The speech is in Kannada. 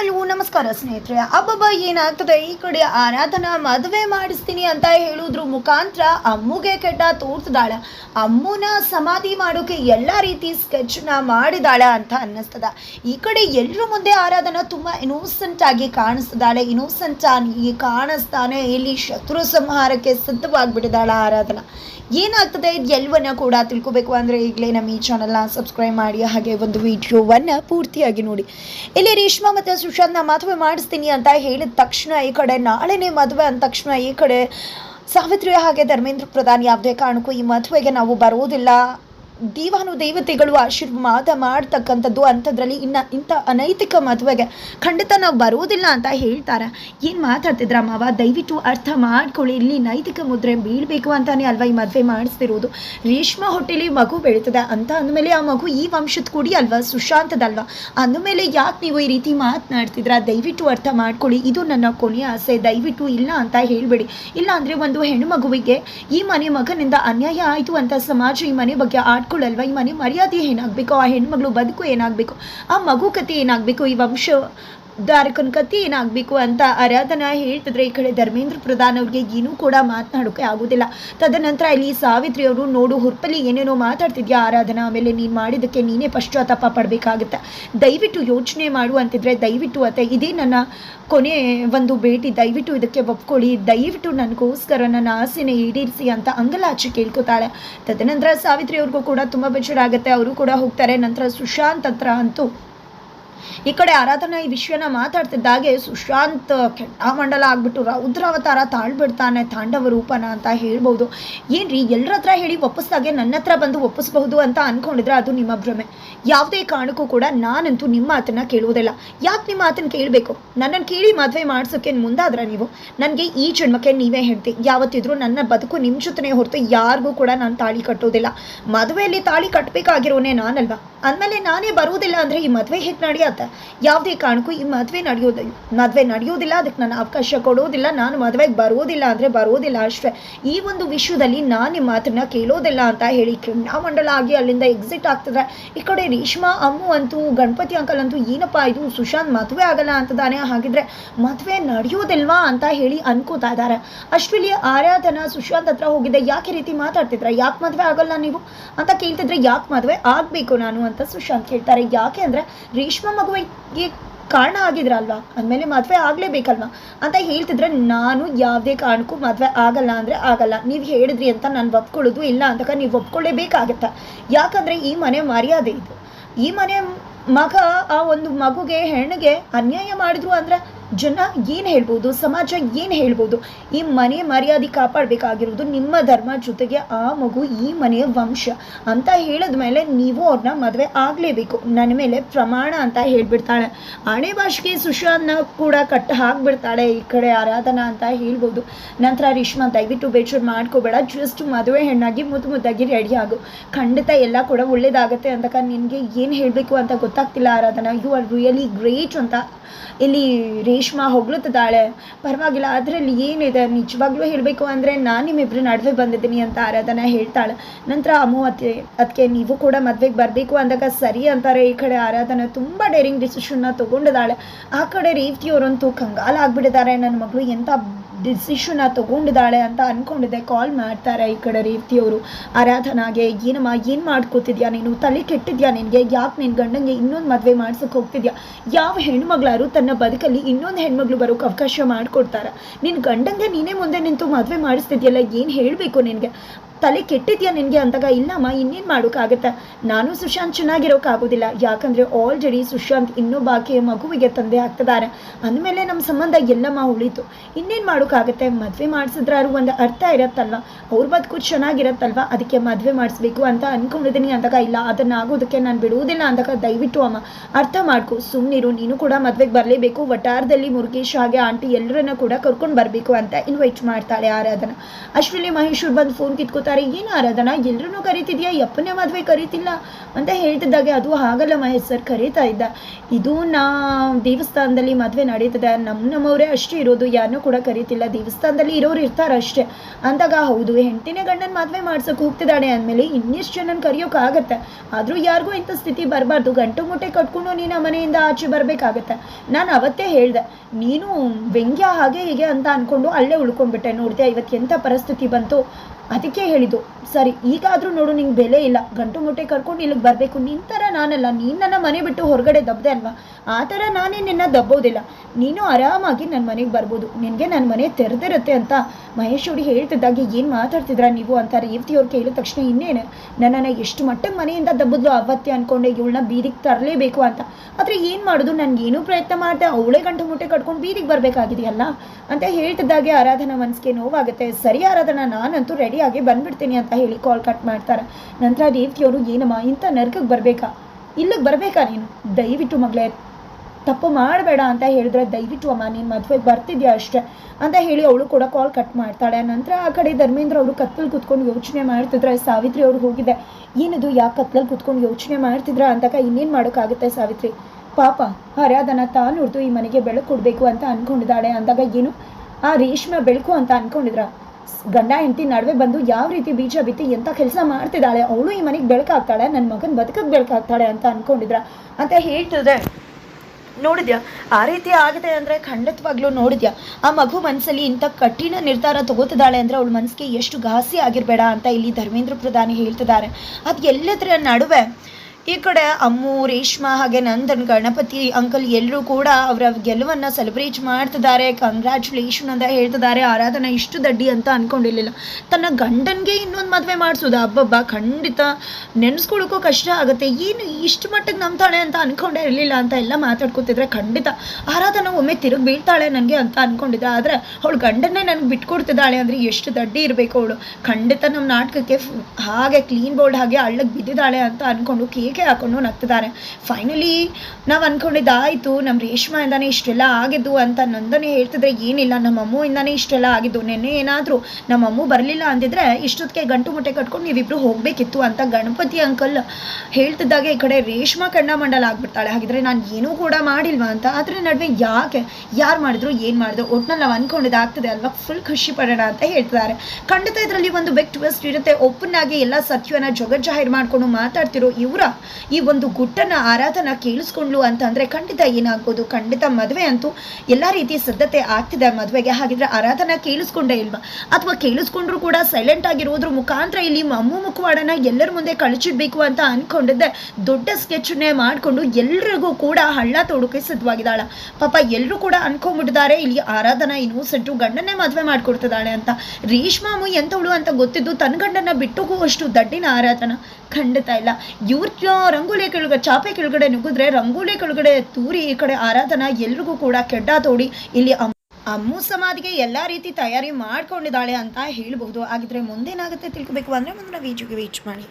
ಎಲ್ಲವೂ ನಮಸ್ಕಾರ ಸ್ನೇಹಿತರೆ. ಅಬ್ಬಬ್ಬ, ಏನಾಗ್ತದೆ? ಈ ಕಡೆ ಆರಾಧನಾ ಮದುವೆ ಮಾಡಿಸ್ತೀನಿ ಅಂತ ಹೇಳುದ್ರ ಮುಖಾಂತರ ಅಮ್ಮುಗೆ ಕೆಟ್ಟ ತೋರ್ಸಿದಾಳೆ. ಅಮ್ಮನ ಸಮಾಧಿ ಮಾಡೋಕೆ ಎಲ್ಲ ರೀತಿ ಸ್ಕೆಚ್ನ ಮಾಡಿದಾಳೆ ಅಂತ ಅನ್ನಿಸ್ತದ. ಈ ಕಡೆ ಎಲ್ಲರ ಮುಂದೆ ಆರಾಧನಾ ತುಂಬ ಇನೋಸೆಂಟ್ ಆಗಿ ಕಾಣಿಸ್ತಿದ್ದಾಳೆ ಇನೋಸೆಂಟ್ ಆಗಿ ಕಾಣಿಸ್ತಾನೆ. ಇಲ್ಲಿ ಶತ್ರು ಸಂಹಾರಕ್ಕೆ ಸಿದ್ಧವಾಗಿಬಿಟ್ಟಿದ್ದಾಳೆ ಆರಾಧನಾ. ಏನಾಗ್ತದೆ ಇದು ಎಲ್ಲವನ್ನ ಕೂಡ ತಿಳ್ಕೊಬೇಕು ಅಂದರೆ ಈಗಲೇ ನಮ್ಮ ಈ ಚಾನಲ್ನ ಸಬ್ಸ್ಕ್ರೈಬ್ ಮಾಡಿ, ಹಾಗೆ ಒಂದು ವಿಡಿಯೋವನ್ನು ಪೂರ್ತಿಯಾಗಿ ನೋಡಿ. ಇಲ್ಲಿ ರೇಷ್ಮಾ ಮತ್ತು ಸುಶಾಂತ್ನ ಮದುವೆ ಮಾಡಿಸ್ತೀನಿ ಅಂತ ಹೇಳಿದ ತಕ್ಷಣ ಈ ಕಡೆ, ನಾಳೆನೇ ಮದುವೆ ಅಂದ ತಕ್ಷಣ ಈ ಕಡೆ, ಸಾವಿತ್ರಿ ಹಾಗೆ ಧರ್ಮೇಂದ್ರ ಪ್ರಧಾನ್ ಯಾವುದೇ ಕಾರಣಕ್ಕೂ ಈ ಮದುವೆಗೆ ನಾವು ಬರೋದಿಲ್ಲ ದೇವಾನು ದೇವತೆಗಳು ಆಶೀರ್ವಾದ ಮಾಡ್ತಕ್ಕಂಥದ್ದು ಅಂಥದ್ರಲ್ಲಿ ಇನ್ನು ಇಂಥ ಅನೈತಿಕ ಮದುವೆಗೆ ಖಂಡಿತ ನಾವು ಬರೋದಿಲ್ಲ ಅಂತ ಹೇಳ್ತಾರೆ. ಏನು ಮಾತಾಡ್ತಿದ್ರ ಮಾವ? ದಯವಿಟ್ಟು ಅರ್ಥ ಮಾಡ್ಕೊಳ್ಳಿ. ಇಲ್ಲಿ ನೈತಿಕ ಮುದ್ರೆ ಬೀಳಬೇಕು ಅಂತಾನೆ ಅಲ್ವಾ ಈ ಮದುವೆ ಮಾಡಿಸ್ತಿರೋದು? ರೇಷ್ಮಾ ಹೊಟ್ಟೆಲಿ ಮಗು ಬೆಳೀತದೆ ಅಂತ ಅಂದಮೇಲೆ ಆ ಮಗು ಈ ವಂಶದ ಕೂಡಿ ಅಲ್ವಾ? ಸುಶಾಂತದಲ್ವಾ? ಅಂದಮೇಲೆ ಯಾಕೆ ನೀವು ಈ ರೀತಿ ಮಾತನಾಡ್ತಿದ್ರ? ದಯವಿಟ್ಟು ಅರ್ಥ ಮಾಡ್ಕೊಳ್ಳಿ. ಇದು ನನ್ನ ಕೊನೆಯ ಆಸೆ. ದಯವಿಟ್ಟು ಇಲ್ಲ ಅಂತ ಹೇಳ್ಬೇಡಿ. ಇಲ್ಲ ಅಂದರೆ ಒಂದು ಹೆಣ್ಣು ಮಗುವಿಗೆ ಈ ಮನೆ ಮಗನಿಂದ ಅನ್ಯಾಯ ಆಯಿತು ಅಂತ ಸಮಾಜ ಈ ಮನೆ ಬಗ್ಗೆ ಆಡ್ಕೊಳ್ಳಲ್ವಾ ಈ ಮನೆ ಮರ್ಯಾದೆ ಏನಾಗಬೇಕು? ಆ ಹೆಣ್ಮಗಳು ಬದುಕು ಏನಾಗಬೇಕು? ಆ ಮಗು ಕತೆ ಏನಾಗಬೇಕು? ಈ ವಂಶ ದಾರಕನ ಕತೆ ಏನಾಗಬೇಕು ಅಂತ ಆರಾಧನಾ ಹೇಳ್ತಿದ್ರೆ ಈ ಕಡೆ ಧರ್ಮೇಂದ್ರ ಪ್ರಧಾನ್ ಅವ್ರಿಗೆ ಏನೂ ಕೂಡ ಮಾತನಾಡೋಕೆ ಆಗೋದಿಲ್ಲ. ತದನಂತರ ಇಲ್ಲಿ ಸಾವಿತ್ರಿ ಅವರು, ನೋಡು ಹುರ್ಪಲ್ಲಿ ಏನೇನೋ ಮಾತಾಡ್ತಿದ್ಯಾ ಆರಾಧನಾ, ಆಮೇಲೆ ನೀನು ಮಾಡಿದ್ದಕ್ಕೆ ನೀನೇ ಪಶ್ಚಾತ್ತಾಪ ಪಡಬೇಕಾಗುತ್ತೆ? ದಯವಿಟ್ಟು ಯೋಚನೆ ಮಾಡು ಅಂತಿದ್ರೆ, ದಯವಿಟ್ಟು ಅತ್ತೆ, ಇದೇ ನನ್ನ ಕೊನೆ ಒಂದು ಭೇಟಿ, ದಯವಿಟ್ಟು ಇದಕ್ಕೆ ಒಪ್ಕೊಳ್ಳಿ, ದಯವಿಟ್ಟು ನನಗೋಸ್ಕರ ನನ್ನ ಆಸೆನ ಈಡೇರಿಸಿ ಅಂತ ಅಂಗಲಾಚಿ ಕೇಳ್ಕೊತಾಳೆ. ತದನಂತರ ಸಾವಿತ್ರಿ ಅವ್ರಿಗೂ ಕೂಡ ತುಂಬ ಬೇಜಾರಾಗುತ್ತೆ, ಅವರು ಕೂಡ ಹೋಗ್ತಾರೆ. ನಂತರ ಸುಶಾಂತ್ ಹತ್ರ ಅಂತೂ ಈ ಕಡೆ ಆರಾಧನಾ ಈ ವಿಷಯನ ಮಾತಾಡ್ತಿದ್ದಾಗೆ ಸುಶಾಂತ್, ಕೆಂಡಾಮಂಡಲ ಆಗ್ಬಿಟ್ಟು ರೌದ್ರಾವತಾರ ತಾಳ್ಬಿಡ್ತಾನೆ, ತಾಂಡವ ರೂಪನ ಅಂತ ಹೇಳ್ಬೋದು. ಏನ್ರಿ ಎಲ್ಲರ ಹತ್ರ ಹೇಳಿ ಒಪ್ಪಿಸ್ದಾಗೆ ನನ್ನ ಹತ್ರ ಬಂದು ಒಪ್ಪಿಸ್ಬಹುದು ಅಂತ ಅನ್ಕೊಂಡಿದ್ರೆ ಅದು ನಿಮ್ಮ ಭ್ರಮೆ. ಯಾವುದೇ ಕಾರಣಕ್ಕೂ ಕೂಡ ನಾನಂತೂ ನಿಮ್ಮ ಮಾತನ್ನ ಕೇಳುವುದಿಲ್ಲ. ಯಾಕೆ ನಿಮ್ಮ ಮಾತನ್ನ ಕೇಳಬೇಕು? ನನ್ನನ್ನು ಕೇಳಿ ಮದುವೆ ಮಾಡಿಸೋಕೆ ಮುಂದಾದ್ರೆ ನೀವು? ನನಗೆ ಈ ಜನ್ಮಕ್ಕೆ ನೀವೇ ಹೇಳ್ತಿ ಯಾವತ್ತಿದ್ರು ನನ್ನ ಬದುಕು ನಿಮ್ಮ ಜೊತೆನೇ ಹೊರತು ಯಾರಿಗೂ ಕೂಡ ನಾನು ತಾಳಿ ಕಟ್ಟೋದಿಲ್ಲ ಮದುವೆಯಲ್ಲಿ ತಾಳಿ ಕಟ್ಟಬೇಕಾಗಿರೋನೇ ನಾನಲ್ವಾ? ಅಂದಮೇಲೆ ನಾನೇ ಬರುವುದಿಲ್ಲ ಅಂದರೆ ಈ ಮದುವೆ ಹೇಗೆ ನಡೆಯುತ್ತೆ ಯಾವುದೇ ಕಾರಣಕ್ಕೂ ಈ ಮದುವೆ ನಡೆಯೋದು ಮದುವೆ ನಡೆಯೋದಿಲ್ಲ, ಅದಕ್ಕೆ ನಾನು ಅವಕಾಶ ಕೊಡೋದಿಲ್ಲ, ನಾನು ಮದುವೆಗೆ ಬರೋದಿಲ್ಲ ಅಂದರೆ ಬರೋದಿಲ್ಲ ಅಷ್ಟೇ ಈ ಒಂದು ವಿಷಯದಲ್ಲಿ ನಾನು ನಿಮ್ಮ ಮಾತನ್ನ ಕೇಳೋದಿಲ್ಲ ಅಂತ ಹೇಳಿ ಕೆಂಡಾಮಂಡಲ ಆಗಿ ಅಲ್ಲಿಂದ ಎಕ್ಸಿಟ್ ಆಗ್ತಿದ್ರೆ, ಈ ಕಡೆ ರೇಷ್ಮಾ, ಅಮ್ಮು ಅಂತೂ, ಗಣಪತಿ ಅಂಕಲ್ ಅಂತೂ ಏನಪ್ಪ ಇದು, ಸುಶಾಂತ್ ಮದುವೆ ಆಗಲ್ಲ ಅಂತದಾನೆ. ಹಾಗಿದ್ರೆ ಮದುವೆ ನಡೆಯೋದಿಲ್ವಾ ಅಂತ ಹೇಳಿ ಅನ್ಕೋತಾ ಇದ್ದಾರೆ. ಅಷ್ಟರಲ್ಲಿ ಆರಾಧನಾ ಸುಶಾಂತ್ ಹತ್ರ ಹೋಗಿದ್ದೆ. ಯಾಕೆ ರೀತಿ ಮಾತಾಡ್ತಿದ್ರ? ಯಾಕೆ ಮದುವೆ ಆಗಲ್ಲ ನೀವು? ಅಂತ ಕೇಳ್ತಿದ್ರೆ ಯಾಕೆ ಮದುವೆ ಆಗಬೇಕು ನಾನು ಅಂತ ಸುಶಾಂತ್ ಕೇಳ್ತಾರೆ. ಯಾಕೆ ಅಂದರೆ ರೇಷ್ಮಾ ಮಗುವಿಗೆ ಕಾರಣ ಆಗಿದ್ರಲ್ವಾ? ಅಂದಮೇಲೆ ಮದುವೆ ಆಗಲೇಬೇಕಲ್ವಾ? ಅಂತ ಹೇಳ್ತಿದ್ರೆ ನಾನು ಯಾವುದೇ ಕಾರಣಕ್ಕೂ ಮದುವೆ ಆಗಲ್ಲ ಅಂದರೆ ಆಗಲ್ಲ. ನೀವು ಹೇಳಿದ್ರಿ ಅಂತ ನಾನು ಒಪ್ಕೊಳ್ಳೋದು ಇಲ್ಲ ಅಂತಕ ನೀವು ಒಪ್ಕೊಳ್ಳೇಬೇಕಾಗತ್ತೆ? ಯಾಕಂದರೆ ಈ ಮನೆ ಮರ್ಯಾದೆ ಇದು. ಈ ಮನೆ ಮಗ ಆ ಒಂದು ಮಗುಗೆ, ಹೆಣ್ಣಿಗೆ ಅನ್ಯಾಯ ಮಾಡಿದ್ರು ಅಂದರೆ ಜನ ಏನು ಹೇಳ್ಬೋದು, ಸಮಾಜ ಏನು ಹೇಳ್ಬೋದು, ಈ ಮನೆ ಮರ್ಯಾದೆ ಕಾಪಾಡಬೇಕಾಗಿರೋದು ನಿಮ್ಮ ಧರ್ಮ ಜೊತೆಗೆ ಆ ಮಗು, ಈ ಮನೆಯ ವಂಶ ಅಂತ ಹೇಳಿದ ಮೇಲೆ ನೀವು ಅವ್ರನ್ನ ಮದುವೆ ಆಗಲೇಬೇಕು. ನನ್ನ ಮೇಲೆ ಪ್ರಮಾಣ ಅಂತ ಹೇಳ್ಬಿಡ್ತಾಳೆ. ಆಣೆ ಭಾಷೆಗೆ ಸುಶಾಂತ್ನ ಕೂಡ ಕಟ್ಟ ಹಾಕ್ಬಿಡ್ತಾಳೆ ಈ ಕಡೆ ಆರಾಧನಾ ಅಂತ ಹೇಳ್ಬೋದು. ನಂತರ ರೇಷ್ಮಾ, ದಯವಿಟ್ಟು ಬೇಜಾರು ಮಾಡ್ಕೋಬೇಡ. ಜಸ್ಟ್ ಮದುವೆ ಹೆಣ್ಣಾಗಿ ಮುದ್ದು ಮುದ್ದಾಗಿ ರೆಡಿ ಆಗು. ಖಂಡಿತ ಎಲ್ಲ ಕೂಡ ಒಳ್ಳೇದಾಗುತ್ತೆ ಅಂತಕ ನಿನಗೆ ಏನು ಹೇಳಬೇಕು ಅಂತ ಗೊತ್ತಾಗ್ತಿಲ್ಲ Aradhana. You are really great ಅಂತ ಇಲ್ಲಿ ರೇಷ್ಮಾ ಹೊಗಳುತ್ತಿದ್ದಾಳೆ. ಪರವಾಗಿಲ್ಲ, ಅದರಲ್ಲಿ ಏನಿದೆ? ನಿಜವಾಗ್ಲೂ ಹೇಳಬೇಕು ಅಂದರೆ ನಾನು ನಿಮ್ಮಿಬ್ಬರು ನಡುವೆ ಬಂದಿದ್ದೀನಿ ಅಂತ ಆರಾಧನೆ ಹೇಳ್ತಾಳೆ. ನಂತರ ಅಮ್ಮು ಅತ್ತೆ ಅದಕ್ಕೆ ನೀವು ಕೂಡ ಮದುವೆಗೆ ಬರಬೇಕು ಅಂದಾಗ ಸರಿ ಅಂತಾರೆ. ಈ ಕಡೆ ಆರಾಧನೆ ತುಂಬ ಡೇರಿಂಗ್ ಡಿಸಿಷನ್ನ ತೊಗೊಂಡಿದ್ದಾಳೆ. ಆ ಕಡೆ ರೀತಿಯವರಂತೂ ಕಂಗಾಲಾಗ್ಬಿಟ್ಟಿದ್ದಾರೆ. ನನ್ನ ಮಗಳು ಎಂಥ ಡಿಸಿಷನ್ನ ತೊಗೊಂಡಿದ್ದಾಳೆ ಅಂತ ಅಂದ್ಕೊಂಡಿದ್ದೆ ಕಾಲ್ ಮಾಡ್ತಾರೆ ಈ ಕಡೆ ರೀತಿಯವರು. ಆರಾಧನಾಗೆ, ಏನಮ್ಮ, ಏನು ಮಾಡ್ಕೋತಿದ್ಯಾ ನೀನು? ತಲೆ ಕೆಟ್ಟಿದ್ಯಾ ನಿನಗೆ? ಯಾಕೆ ನಿನ್ನ ಗಂಡಂಗೆ ಇನ್ನೊಂದು ಮದುವೆ ಮಾಡ್ಸಕ್ಕೆ ಹೋಗ್ತಿದ್ಯಾ? ಯಾವ ಹೆಣ್ಮಗಳಾರು ತನ್ನ ಬದುಕಲ್ಲಿ ಇನ್ನೊಂದು ಹೆಣ್ಮಗಳು ಬರೋಕೆ ಅವಕಾಶ ಮಾಡಿಕೊಡ್ತಾರೆ? ನಿನ್ನ ಗಂಡಂಗೆ ನೀನೇ ಮುಂದೆ ನಿಂತು ಮದುವೆ ಮಾಡಿಸ್ತಿದ್ಯಲ್ಲ, ಏನು ಹೇಳಬೇಕು ನಿನಗೆ? ತಲೆ ಕೆಟ್ಟಿದ್ಯಾ ನಿನಗೆ ಅಂದಾಗ, ಇಲ್ಲಮ್ಮ, ಇನ್ನೇನು ಮಾಡೋಕ್ಕಾಗತ್ತೆ ನಾನು ಸುಶಾಂತ್ ಚೆನ್ನಾಗಿರೋಕ್ಕಾಗೋದಿಲ್ಲ ಯಾಕಂದರೆ ಆಲ್ರೆಡಿ ಸುಶಾಂತ್ ಇನ್ನೊಬ್ಬ ಆಕೆಯ ಮಗುವಿಗೆ ತಂದೆ ಆಗ್ತಿದ್ದಾರೆ ಅಂದಮೇಲೆ ನಮ್ಮ ಸಂಬಂಧ ಎಲ್ಲಮ್ಮ ಉಳಿತು. ಇನ್ನೇನು ಮಾಡೋಕ್ಕಾಗತ್ತೆ ಮದುವೆ ಮಾಡಿಸಿದ್ರಾರು ಒಂದು ಅರ್ಥ ಇರತ್ತಲ್ವ? ಅವ್ರ ಬದುಕು ಚೆನ್ನಾಗಿರತ್ತಲ್ವ? ಅದಕ್ಕೆ ಮದುವೆ ಮಾಡಿಸ್ಬೇಕು ಅಂತ ಅಂದ್ಕೊಂಡಿದ್ದೀನಿ ಅಂದಾಗ ಇಲ್ಲ, ಅದನ್ನ ಆಗೋದಕ್ಕೆ ನಾನು ಬಿಡುವುದಿಲ್ಲ ಅಂದಾಗ ದಯವಿಟ್ಟು ಅಮ್ಮ, ಅರ್ಥ ಮಾಡ್ಕೊ. ಸುಮ್ಮನಿರು ನೀನು ಕೂಡ ಮದುವೆಗೆ ಬರಲೇಬೇಕು. ವಟಾರದಲ್ಲಿ ಮುರುಗೇಶ್ ಹಾಗೆ ಆಂಟಿ ಎಲ್ಲರನ್ನ ಕೂಡ ಕರ್ಕೊಂಡು ಬರಬೇಕು ಅಂತ ಇನ್ವೈಟ್ ಮಾಡ್ತಾಳೆ ಆರಾಧನಾ. ಅಷ್ಟರಲ್ಲಿ ಮಹೇಶ್ವರ್ ಬಂದು ಫೋನ್ ಕಿತ್ಕೋತಾರೆ, ಏನು ಆರಾಧನಾ ಎಲ್ಲರೂ ಕರಿತಿದ್ಯಾ? ಯಪ್ಪನೇ ಮದುವೆ ಕರೀತಿಲ್ಲ? ಅಂತ ಹೇಳ್ತಿದ್ದಾಗೆ. ಅದು ಹಾಗಲ್ಲ ಮಹೇಶ್ ಸರ್, ಕರೀತಾ ಇದ್ದ. ಇದು ನಾ ದೇವಸ್ಥಾನದಲ್ಲಿ ಮದುವೆ ನಡೀತದೆ. ನಮ್ಮ ನಮ್ಮವರೇ ಅಷ್ಟೇ ಇರೋದು. ಯಾರನ್ನೂ ಕೂಡ ಕರೀತಿಲ್ಲ. ದೇವಸ್ಥಾನದಲ್ಲಿ ಇರೋರು ಇರ್ತಾರೆ ಅಷ್ಟೇ ಅಂದಾಗ, ಹೌದು ಹೆಂಡತಿನೇ ಗಂಡನ ಮದುವೆ ಮಾಡ್ಸೋಕೆ ಹೋಗ್ತಿದ್ದಾಳೆ ಅಂದಮೇಲೆ ಜನನ್ ಜನನ ಕರೆಯೋಕ್ಕಾಗತ್ತೆ ಆದರೂ ಯಾರಿಗೂ ಇಂಥ ಸ್ಥಿತಿ ಬರಬಾರ್ದು. ಗಂಟು ಮುಟ್ಟೆ ಕಟ್ಕೊಂಡು ನೀನು ಮನೆಯಿಂದ ಆಚೆ ಬರಬೇಕಾಗತ್ತೆ. ನಾನು ಅವತ್ತೇ ಹೇಳಿದೆ, ನೀನು ವ್ಯಂಗ್ಯ ಹಾಗೆ ಹೀಗೆ ಅಂತ ಅಂದ್ಕೊಂಡು ಅಲ್ಲೇ ಉಳ್ಕೊಂಡ್ಬಿಟ್ಟೆ. ನೋಡಿದೆ ಇವತ್ತು ಎಂಥ ಪರಿಸ್ಥಿತಿ ಬಂತು. ಅದಕ್ಕೆ ಹೇಳಿದ್ದು, ಸರಿ, ಈಗಾದರೂ ನೋಡು, ನಿಂಗೆ ಬೆಲೆ ಇಲ್ಲ. ಗಂಟು ಮುಟ್ಟೆ ಕರ್ಕೊಂಡು ಇಲ್ಲಿಗೆ ಬರಬೇಕು. ನಿನ್ನ ಥರ ನಾನಲ್ಲ. ನೀನು ನನ್ನ ಮನೆ ಬಿಟ್ಟು ಹೊರಗಡೆ ದಬ್ಬದೆ ಅಲ್ವಾ? ಆ ಥರ ನಾನೇ ನಿನ್ನ ದಬ್ಬೋದಿಲ್ಲ. ನೀನು ಆರಾಮಾಗಿ ನನ್ನ ಮನೆಗೆ ಬರ್ಬೋದು. ನಿನಗೆ ನನ್ನ ಮನೆ ತೆರೆದಿರುತ್ತೆ ಅಂತ ಮಹೇಶ್ ಅವ್ರಿಗೆ ಹೇಳ್ತಿದ್ದಾಗೆ, ಏನು ಮಾತಾಡ್ತಿದ್ರ ನೀವು ಅಂತ ರೇವತಿಯವ್ರು ಕೇಳಿದ ತಕ್ಷಣ ಇನ್ನೇನು? ನನ್ನನ್ನು ಎಷ್ಟು ಮಟ್ಟಿಗೆ ಮನೆಯಿಂದ ದಬ್ಬದ್ಲು ಅವತ್ತೆ ಅಂದ್ಕೊಂಡೆ ಇವಳನ್ನ ಬೀದಿಗೆ ತರಲೇಬೇಕು ಅಂತ. ಆದರೆ ಏನು ಮಾಡೋದು? ನನಗೇನು ಪ್ರಯತ್ನ ಮಾಡಿದೆ. ಅವಳೇ ಗಂಟು ಮುಟ್ಟೆ ಕಟ್ಕೊಂಡು ಬೀದಿಗೆ ಬರಬೇಕಾಗಿದೆಯಲ್ಲ? ಅಂತ ಹೇಳ್ತಿದ್ದಾಗೆ ಆರಾಧನಾ ಮನಸ್ಸಿಗೆ ನೋವಾಗುತ್ತೆ. ಸರಿ ಆರಾಧನಾ, ನಾನಂತೂ ರೆಡಿಯಾಗಿ ಬಂದ್ಬಿಡ್ತೀನಿ ಅಂತ ಹೇಳಿ ಕಾಲ್ ಕಟ್ ಮಾಡ್ತಾರೆ. ನಂತರ ರೇವತಿಯವರು ಏನಮ್ಮ, ಇಂಥ ನರ್ಕಕ್ಕೆ ಬರಬೇಕಾ? ಇಲ್ಲಿಗೆ ಬರಬೇಕಾ ನೀನು? ದಯವಿಟ್ಟು ಮಗಳೇ, ತಪ್ಪು ಮಾಡಬೇಡ ಅಂತ ಹೇಳಿದ್ರೆ ದಯವಿಟ್ಟು ಅಮ್ಮ, ನೀನು ಮದುವೆಗೆ ಬರ್ತಿದ್ಯಾ ಅಷ್ಟೇ ಅಂತ ಹೇಳಿ ಅವಳು ಕೂಡ ಕಾಲ್ ಕಟ್ ಮಾಡ್ತಾಳೆ. ನಂತರ ಆ ಕಡೆ ಧರ್ಮೇಂದ್ರ ಅವರು ಕತ್ತಲ್ಲಿ ಕುತ್ಕೊಂಡು ಯೋಚನೆ ಮಾಡ್ತಿದ್ರೆ, ಸಾವಿತ್ರಿ ಅವ್ರು ಹೋಗಿದೆ. ಏನದು, ಯಾಕೆ ಕತ್ತಲಲ್ಲಿ ಕುತ್ಕೊಂಡು ಯೋಚನೆ ಮಾಡ್ತಿದ್ರ ಅಂತಕ ಇನ್ನೇನು ಮಾಡೋಕ್ಕಾಗುತ್ತೆ ಸಾವಿತ್ರಿ? ಪಾಪ, ಹರ್ಯಾದನ ತಾನು ಹುಡ್ದು ಈ ಮನೆಗೆ ಬೆಳಕು ಕೊಡಬೇಕು ಅಂತ ಅಂದ್ಕೊಂಡಿದ್ದಾಳೆ ಅಂದಾಗ ಏನು? ಆ ರೇಷ್ಮೆ ಬೆಳಕು ಅಂತ ಅನ್ಕೊಂಡಿದ್ರ? ಗಂಡ ಹೆಂಡತಿ ನಡುವೆ ಬಂದು ಯಾವ ರೀತಿ ಬೀಜ ಬಿತ್ತಿ ಎಂಥ ಕೆಲಸ ಮಾಡ್ತಿದ್ದಾಳೆ, ಅವಳು ಈ ಮನೆಗೆ ಬೆಳಕಾಗ್ತಾಳೆ ನನ್ನ ಮಗನ ಬದುಕಕ್ಕೆ ಬೆಳಕಾಗ್ತಾಳೆ ಅಂತ ಅನ್ಕೊಂಡಿದ್ರ? ಅಂತ ಹೇಳ್ತಿದ್ರೆ ನೋಡಿದ್ಯಾ? ಆ ರೀತಿ ಆಗಿದೆ ಅಂದರೆ ಖಂಡಿತವಾಗ್ಲೂ ನೋಡಿದ್ಯಾ? ಆ ಮಗು ಮನಸ್ಸಲ್ಲಿ ಇಂಥ ಕಠಿಣ ನಿರ್ಧಾರ ತಗೋತಿದ್ದಾಳೆ ಅಂದರೆ ಅವಳ ಮನಸ್ಸಿಗೆ ಎಷ್ಟು ಘಾಸಿ ಆಗಿರಬೇಡ ಅಂತ ಇಲ್ಲಿ ಧರ್ಮೇಂದ್ರ ಪ್ರಧಾನಿ ಹೇಳ್ತಿದ್ದಾರೆ. ಅದು ಎಲ್ಲದರ ನಡುವೆ ಈ ಕಡೆ ಅಮ್ಮು ರೇಷ್ಮಾ ಹಾಗೆ ನಂದನ್, ಗಣಪತಿ, ಅಂಕಲ್ ಎಲ್ಲರೂ ಕೂಡ ಅವರ ಗೆಲುವನ್ನು ಸೆಲೆಬ್ರೇಟ್ ಮಾಡ್ತಿದ್ದಾರೆ. ಕಂಗ್ರ್ಯಾಚುಲೇಷನ್ ಅಂತ ಹೇಳ್ತಿದ್ದಾರೆ. ಆರಾಧನಾ ಇಷ್ಟು ದಡ್ಡಿ ಅಂತ ಅನ್ಕೊಂಡಿರ್ಲಿಲ್ಲ. ತನ್ನ ಗಂಡನಿಗೆ ಇನ್ನೊಂದು ಮದುವೆ ಮಾಡಿಸೋದು ಹಬ್ಬಬ್ಬ ಖಂಡಿತ ನೆನೆಸ್ಕೊಳ್ಳೋಕ್ಕೂ ಕಷ್ಟ ಆಗುತ್ತೆ. ಏನು ಇಷ್ಟು ಮಟ್ಟಿಗೆ ನಂಬ್ತಾಳೆ ಅಂತ ಅನ್ಕೊಂಡೇ ಇರಲಿಲ್ಲ ಅಂತ ಎಲ್ಲ ಮಾತಾಡ್ಕೊತಿದ್ರೆ ಖಂಡಿತ ಆರಾಧನಾ ಒಮ್ಮೆ ತಿರುಗಿ ಬೀಳ್ತಾಳೆ ನನಗೆ ಅಂತ ಅನ್ಕೊಂಡಿದ್ದೆ. ಆದರೆ ಅವಳು ಗಂಡನ್ನೇ ನನಗೆ ಬಿಟ್ಕೊಡ್ತಿದ್ದಾಳೆ ಅಂದರೆ ಎಷ್ಟು ದಡ್ಡಿ ಇರಬೇಕು ಅವಳು. ಖಂಡಿತ ನಮ್ಮ ನಾಟಕಕ್ಕೆ ಹಾಗೆ ಕ್ಲೀನ್ ಬೋರ್ಡ್ ಹಾಗೆ ಹಳ್ಳಕ್ಕೆ ಬಿದ್ದಿದ್ದಾಳೆ ಅಂತ ಅನ್ಕೊಂಡು ಕೇಕೆ ಹಾಕೊಂಡು ನಗ್ತಿದ್ದಾರೆ. ಫೈನಲಿ ನಾವು ಅನ್ಕೊಂಡಿದ್ದಾಯಿತು ನಮ್ಮ ರೇಷ್ಮೆಯಿಂದಾನೇ ಇಷ್ಟೆಲ್ಲ ಆಗಿದ್ದು ಅಂತ ನಂದನೆ ಹೇಳ್ತಿದ್ರೆ ಏನಿಲ್ಲ. ನಮ್ಮ ಅಮ್ಮುಯಿಂದಾನೇ ಇಷ್ಟೆಲ್ಲ ಆಗಿದ್ದು. ನೆನ್ನೆ ಏನಾದರೂ ನಮ್ಮ ಅಮ್ಮು ಬರಲಿಲ್ಲ ಅಂದಿದ್ರೆ ಇಷ್ಟೊತ್ತಿಗೆ ಗಂಟು ಮುಟ್ಟೆ ಕಟ್ಕೊಂಡು ನೀವಿಬ್ರು ಹೋಗಬೇಕಿತ್ತು ಅಂತ ಗಣಪತಿ ಅಂಕಲ್ ಹೇಳ್ತಿದ್ದಾಗೆ ಈ ಕಡೆ ರೇಷ್ಮಾ ಕಣ್ಣಮಂಡಲ ಆಗ್ಬಿಡ್ತಾಳೆ. ಹಾಗಿದ್ರೆ ನಾನು ಏನೂ ಕೂಡ ಮಾಡಿಲ್ವಾ ಅಂತ. ಆದರೆ ನಡುವೆ ಯಾಕೆ? ಯಾರು ಮಾಡಿದ್ರು, ಏನು ಮಾಡಿದ್ರು? ಒಟ್ನಲ್ಲಿ ನಾವು ಅನ್ಕೊಂಡಿದ್ದು ಆಗ್ತದೆ ಅಲ್ವಾ? ಫುಲ್ ಖುಷಿ ಪಡೋಣ ಅಂತ ಹೇಳ್ತಿದ್ದಾರೆ. ಖಂಡಿತ ಇದರಲ್ಲಿ ಒಂದು ಬೆಕ್ ಟ್ವಿಸ್ಟ್ ಇರುತ್ತೆ ಓಪನ್ ಆಗಿ ಎಲ್ಲ ಸತ್ಯವನ್ನ ಜಗಜ್ಜಾಹಿರ್ ಮಾಡ್ಕೊಂಡು ಮಾತಾಡ್ತಿರೋ ಇವರ ಈ ಒಂದು ಗುಟ್ಟನ ಆರಾಧನಾ ಕೇಳಿಸ್ಕೊಂಡ್ಲು ಅಂತಂದ್ರೆ ಖಂಡಿತ ಏನಾಗ್ಬೋದು, ಖಂಡಿತ ಮದುವೆ ಅಂತೂ ಎಲ್ಲ ರೀತಿ ಸಿದ್ಧತೆ ಆಗ್ತಿದೆ ಮದುವೆಗೆ. ಹಾಗಿದ್ರೆ ಆರಾಧನಾ ಕೇಳಿಸ್ಕೊಂಡೇ ಇಲ್ವಾ? ಅಥವಾ ಕೇಳಿಸ್ಕೊಂಡ್ರು ಕೂಡ ಸೈಲೆಂಟ್ ಆಗಿರುವುದ್ರ ಮುಖಾಂತರ ಇಲ್ಲಿ ಮಮ್ಮು ಮುಖವಾಡನ ಎಲ್ಲರ ಮುಂದೆ ಕಳಚಿಡ್ಬೇಕು ಅಂತ ಅನ್ಕೊಂಡಿದ್ದೆ. ದೊಡ್ಡ ಸ್ಕೆಚ್ನೇ ಮಾಡಿಕೊಂಡು ಎಲ್ರಿಗೂ ಕೂಡ ಹಳ್ಳ ತೋಡೋಕೆ ಸಿದ್ಧವಾಗಿದ್ದಾಳ. ಪಾಪ ಎಲ್ಲರೂ ಕೂಡ ಅನ್ಕೊಂಡ್ಬಿಟ್ಟಿದ್ದಾರೆ, ಇಲ್ಲಿ ಆರಾಧನಾ ಇನ್ನೋಸೆಂಟು ಗಂಡನ್ನೇ ಮದುವೆ ಮಾಡ್ಕೊಡ್ತಿದ್ದಾಳೆ ಅಂತ. ರೇಷ್ಮಾಮು ಎಂತವಳು ಅಂತ ಗೊತ್ತಿದ್ದು ತನ್ನ ಗಂಡನ ಬಿಟ್ಟುಗೂ ಅಷ್ಟು ದಡ್ಡಿನ ಆರಾಧನಾ? ಖಂಡಿತ ಇಲ್ಲ. ಇವ್ರ ರಂಗೋಲಿ ಕೆಳಗಡೆ, ಚಾಪೆ ಕೆಳಗಡೆ ನುಗ್ಗಿದ್ರೆ ರಂಗೋಲಿ ಕೆಳಗಡೆ ತೂರಿ, ಈ ಕಡೆ ಆರಾಧನಾ ಎಲ್ರಿಗೂ ಕೂಡ ಕೆಡ್ಡ ತೋಡಿ ಇಲ್ಲಿ ಅಮ್ಮ ಸಮಾಧಿಗೆ ಎಲ್ಲ ರೀತಿ ತಯಾರಿ ಮಾಡ್ಕೊಂಡಿದ್ದಾಳೆ ಅಂತ ಹೇಳಬಹುದು. ಹಾಗಿದ್ರೆ ಮುಂದೇನಾಗುತ್ತೆ ತಿಳ್ಕೊಬೇಕು ಅಂದರೆ ಮುಂದಿನ ವೀಜುಗೆ ವೀಚ್ ಮಾಡಿ.